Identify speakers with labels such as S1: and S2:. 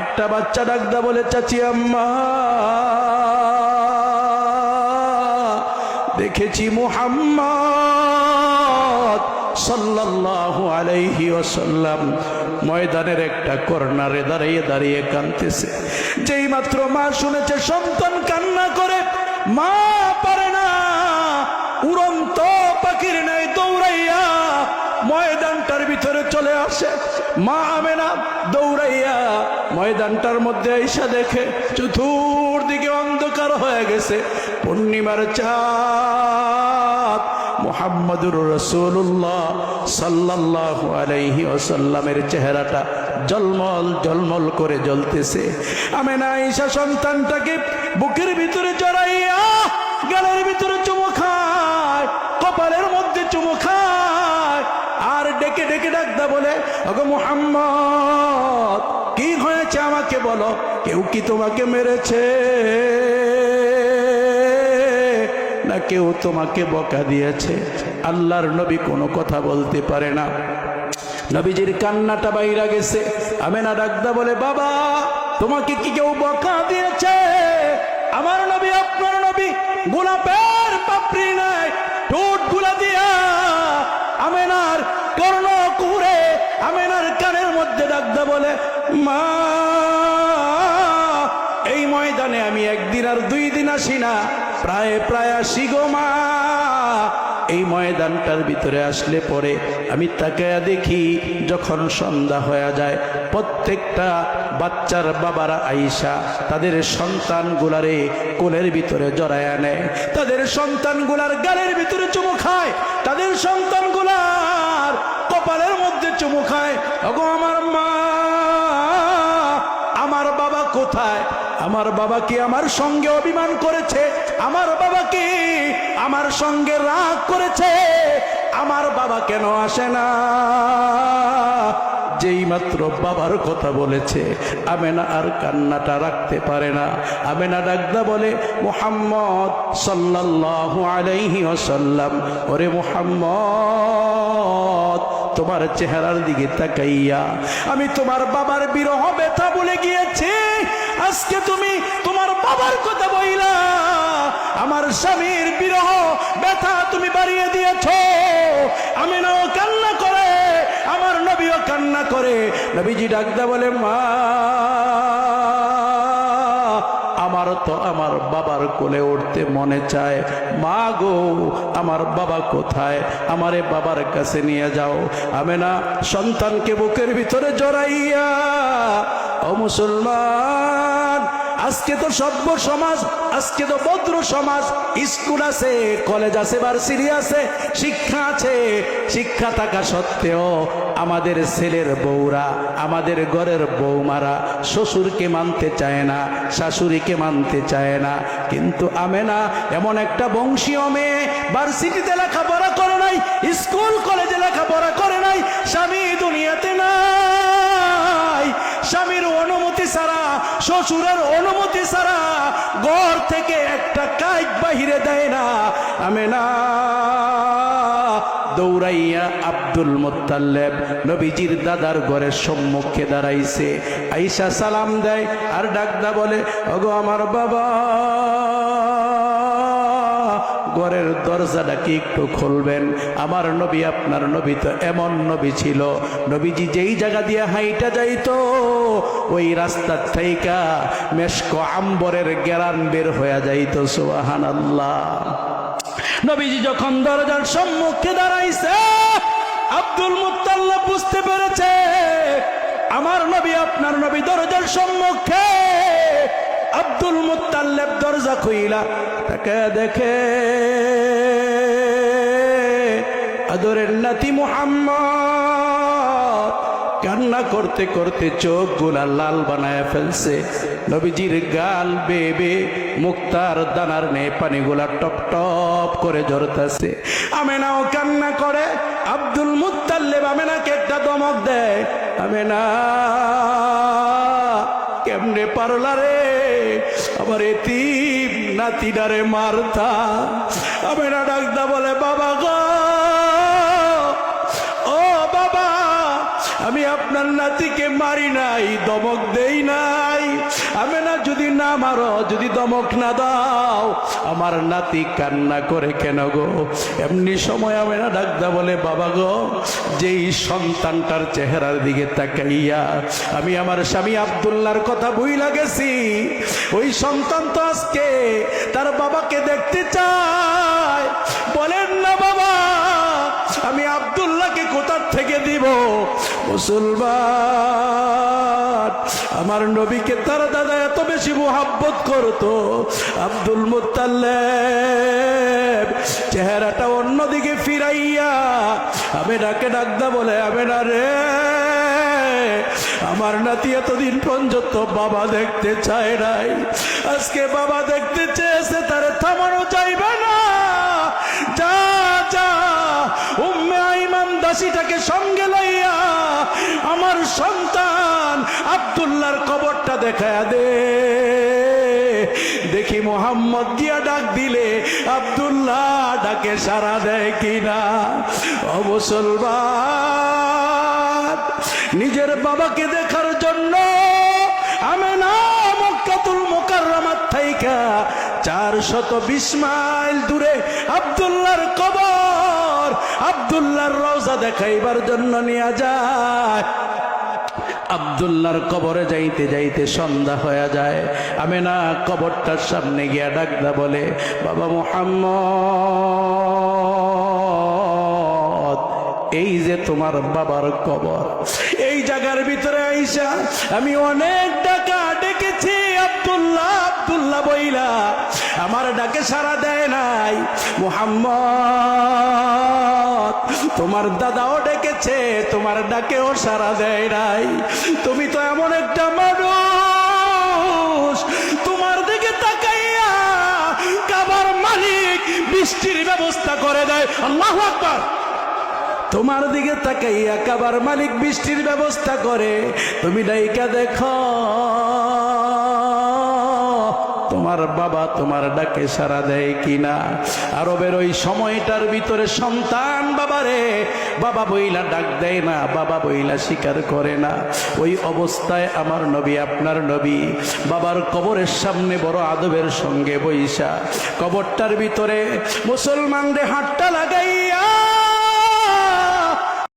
S1: একটা বাচ্চা ডাকদা বলে, চাচি আম্মা, দেখেছি মুহাম্মদ সাল্লাল্লাহু আলাইহি ওয়াসাল্লাম। ময়দানের একটা কর্নারে দাঁড়িয়ে দাঁড়িয়ে কাঁদতেছে। যেই মাত্র মা শুনেছে, সন্তান কান্না করে, মা পারে না। উড়ন্ত পাখির নাই দৌড়াইয়া ময়দানটার ভিতরে চলে আসে। মা আমেনা দৌড়াইয়া ময়দানটার মধ্যে আইসা দেখে চতুর্দিকে অন্ধকার হয়ে গেছে। পূর্ণিমার চাঁদ মোহাম্মদুর রসুল্লাহ সাল্লাল্লাহু আলাইহি ওসাল্লামের চেহারাটা জলমল জলমল করে জ্বলতেছে। আমি না আইসা সন্তানটাকে বুকের ভিতরে জড়াইয়া গালের ভিতরে চুমু খায়, কপালের মধ্যে চুমু খায়, আর ডেকে ডেকে ডাকদা বলে, ওগো মুহাম্মদ কি হয়েছে আমাকে বলো, কেউ কি তোমাকে মেরেছে? না কেউ তোমাকে বকা দিয়েছে। আল্লাহর নবী কোনো কথা বলতে পারে না। নবীজির কান্নাটা বাইরা গেছে। আমেনা ডাকদা বলে, বাবা, তোমাকে কি কেউ বকা দিয়েছে? আমার নবী, আপনার নবী, গোলাপের পাপড়ি নাই ঠোঁটগুলা দিয়া আমেনার কর্ণ কুড়ে আমেনার ডাকদা বলে, মা, এই ময়দানে আমি একদিন আর দুই দিন আসি না। প্রায় প্রায় আসি গো মা। এই ময়দানটার ভিতরে আসলে পরে আমি তাকায়া দেখি, যখন সন্ধ্যা হয়ে যায়, প্রত্যেকটা বাচ্চার বাবারা আইসা তাদের সন্তানগুলারে কোলের ভিতরে জড়ায় নেয়। তাদের সন্তানগুলার গালের ভিতরে চুমু খায়। তাদের সন্তানগুলার কপালের আমার বাবা কি আমার সঙ্গে অভিমান করেছে, আমার বাবা কি আমার সঙ্গে রাগ করেছে, আমার বাবা কেন আসে না? যেই মাত্র বাবার কথা বলেছে, আমেনা আর কান্নাটা রাখতে পারে না। আমেনা ডাকদা বলে, মোহাম্মদ সাল্লাল্লাহু আলাইহি ওয়াসাল্লাম, ওরে মোহাম্মদ তোমার চেহারার দিকে তাকাইয়া, আমি তোমার বাবার বিরহ ব্যথা বলে গিয়েছি। আজকে তুমি তোমার বাবার কথা বইলা, আমার স্বামীর বিরহ ব্যথা তুমি বাড়িয়ে দিয়েছ। আমি নাও কান্না করে, আমার নবীও কান্না করে। নবীজি ডাকদা বলে, মা আমার তো আমার বাবার কোলে উঠতে মনে চায়। মা গো, আমার বাবা কোথায়? আমারে বাবার কাছে নিয়ে যাও। আমি না সন্তানকে বুকের ভিতরে জড়াইয়া, ও মুসলমান আজকে তো সভ্য সমাজ, আজকে তো ভদ্র সমাজ। স্কুল আছে, কলেজ আছে, ভার্সিটি আছে, শিক্ষা আছে। শিক্ষা থাকা সত্ত্বেও আমাদের ছেলের বউরা, আমাদের ঘরের বৌমারা শ্বশুরকে মানতে চায় না, শাশুড়িকে মানতে চায় না। কিন্তু আমেনা, এমন একটা বংশীয় মেয়ে, ভার্সিটিতে লেখাপড়া করে নাই, স্কুল কলেজে লেখাপড়া করে নাই, স্বামী দুনিয়াতে নাই। স্বামীর অনুমতি ছাড়া, শ্বশুরের অনুমতি ছাড়া ঘর থেকে একটা কাজ বাহিরে দেয় না। আমি না দৌড়াইয়া আব্দুল মোত্তাল্লেব নবীজির দাদার ঘরের সম্মুখে দাঁড়াইছে। আইসা সালাম দেয় আর ডাকদা বলে, ওগো আমার বাবা। ঘরের দরজাটা কি একটু খুলবেন? আমার নবী, আপনার নবী তো এমন নবী ছিল। নবীজি যেই জায়গা দিয়ে হাইটা যাইতো, ওই রাস্তার থাইকা মেশক আম্বরের গেরান বের হয়ে যাইত সোহান আল্লাহ নবীজি যখন দরজার সম্মুখে দাঁড়াইছে, আব্দুল মুত্তাল্লা বুঝতে পেরেছে, আমার নবী, আপনার নবী দরজার সম্মুখে আব্দুল মুত্তাল্লেব দরজা খুইলা, তাকে দেখে আদরের নাতি মুহাম্মদ কান্না করতে করতে চোখগুলা লাল বানায় ফেলছে। নবীজির গাল বেবে মুক্তার দানার নে পানিগুলা টপ টপ করে ঝরতেছে। আমেনাও কান্না করে, আব্দুল মুত্তাল্লেব আমেনাকে একটা দমক দেয়। আমেনা কেমনে পারলা রে? আমার এতিম নাতিডারে মারতা। আমি না ডাকতা বলে বাবা গো আমি আপনার নাতিকে মারি নাই, দমক দেই নাই। আমি না যদি না মারো, যদি দমক না দাও, আমার নাতি কান্না করে কেন গো? এমনি সময় আমি না ডাকদা বলে, বাবা গো, যেই সন্তানটার চেহারার দিকে তাকাইয়া আমি আমার স্বামী আবদুল্লাহর কথা বুইলা গেছি, ওই সন্তান তো আজকে তার বাবাকে দেখতে চায়। বলেন না বাবা। আমি আবদুল্লাহকে কোথার থেকে দিব? মুসলমান, আমার নবীকে তার দাদা এত বেশি মোহাব্বত করতো। আব্দুল মুতাল্লেব চেহারাটা অন্যদিকে ফিরাইয়া আমি ডাকে ডাকদা বলে, আমি না রে, আমার নাতি এতদিন পর্যন্ত বাবা দেখতে চায় নাই। আজকে বাবা দেখতে চেয়েছে, তারে থামানো চাইবে না। যা যা উম্মে আইমান দাসীটাকে সঙ্গে লইয়া আমার সন্তান আব্দুল্লাহর কবরটা দেখায়া দে। দেখি মোহাম্মদ গিয়া ডাক দিলে আব্দুল্লাহ ডাকে সারা দেয় কিনা? মুসলমান, নিজের বাবাকে দেখার জন্য আমি না মোকাররমাত থাইকা চার শত বিশ মাইল দূরে আব্দুল্লাহর কবর আব্দুল্লাহর রওজা দেখাইবার জন্য নিয়ে যায়। আবদুল্লাহর কবরে যাইতে যাইতে সন্ধ্যা হয়ে যায়। আমি না কবরটার সামনে গিয়া ডাকদা বলে, বাবা মোহাম্মদ, এই যে তোমার বাবার কবর, এই জায়গার ভিতরে আইসা আমি অনেক টাকা ডেকেছি। আবদুল্লাহ আবদুল্লাহ বইলা আমার ডাকে সারা দেয় নাই। মোহাম্মদ, তোমার দাদাও ডেকেছে, তোমার ডাকেও সারা দেয় নাই। তুমি তো এমন একটা মানুষ, তোমার দিকে তাকাইয়া কাবার মালিক বৃষ্টির ব্যবস্থা করে দেয়। আল্লাহ আকবার। তোমার দিকে তাকাইয়া কাবার মালিক বৃষ্টির ব্যবস্থা করে, তুমি ডাইকা দেখো। তোমার বাবা তোমার ডাকে সারা দেয় কিনা? আরবের ওই সময়টার ভিতরে সন্তান বাবারে বাবা বইলা ডাক দেয় না, বাবা বইলা স্বীকার করে না। ওই অবস্থায় আমার নবী আপনার নবী, বাবার কবরের সামনে বড় আদবের সঙ্গে বইসা। কবরটার ভিতরে মুসলমানদের হাতটা লাগাইয়া